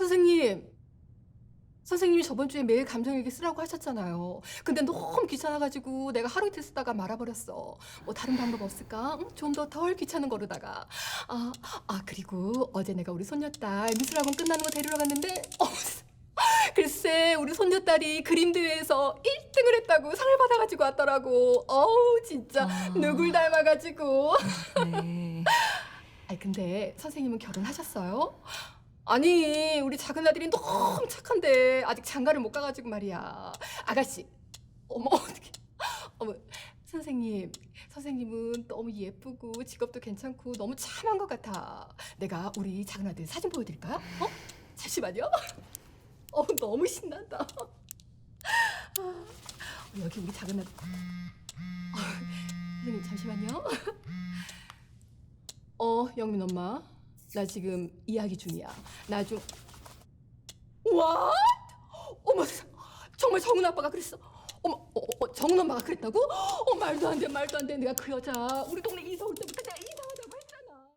선생님, 선생님이 저번 주에 매일 감정일기 쓰라고 하셨잖아요. 근데 너무 귀찮아가지고 내가 하루 이틀 쓰다가 말아버렸어. 뭐 다른 방법 없을까? 좀 더 덜 귀찮은 거로다가. 아, 아 그리고 어제 내가 우리 손녀딸 미술학원 끝나는 거 데리러 갔는데, 어, 글쎄 우리 손녀딸이 그림 대회에서 1등을 했다고 상을 받아가지고 왔더라고. 어우 진짜 아. 누굴 닮아가지고. 네. 아니 근데 선생님은 결혼하셨어요? 아니 우리 작은 아들이 너무 착한데 아직 장가를 못 가가지고 말이야. 아가씨 어머 어떻게 어머 선생님 선생님은 너무 예쁘고 직업도 괜찮고 너무 참한 것 같아. 내가 우리 작은 아들 사진 보여드릴까요? 어? 잠시만요. 어 너무 신난다. 아, 여기 우리 작은 아들. 어, 선생님 잠시만요. 어, 영민 엄마. 나 지금 이야기 중이야. 나 좀. 와! 어머, 세상. 정말 정은 아빠가 그랬어. 어머, 어, 어, 정은 엄마가 그랬다고? 어, 말도 안 돼, 말도 안 돼. 내가 그 여자 우리 동네 이사 올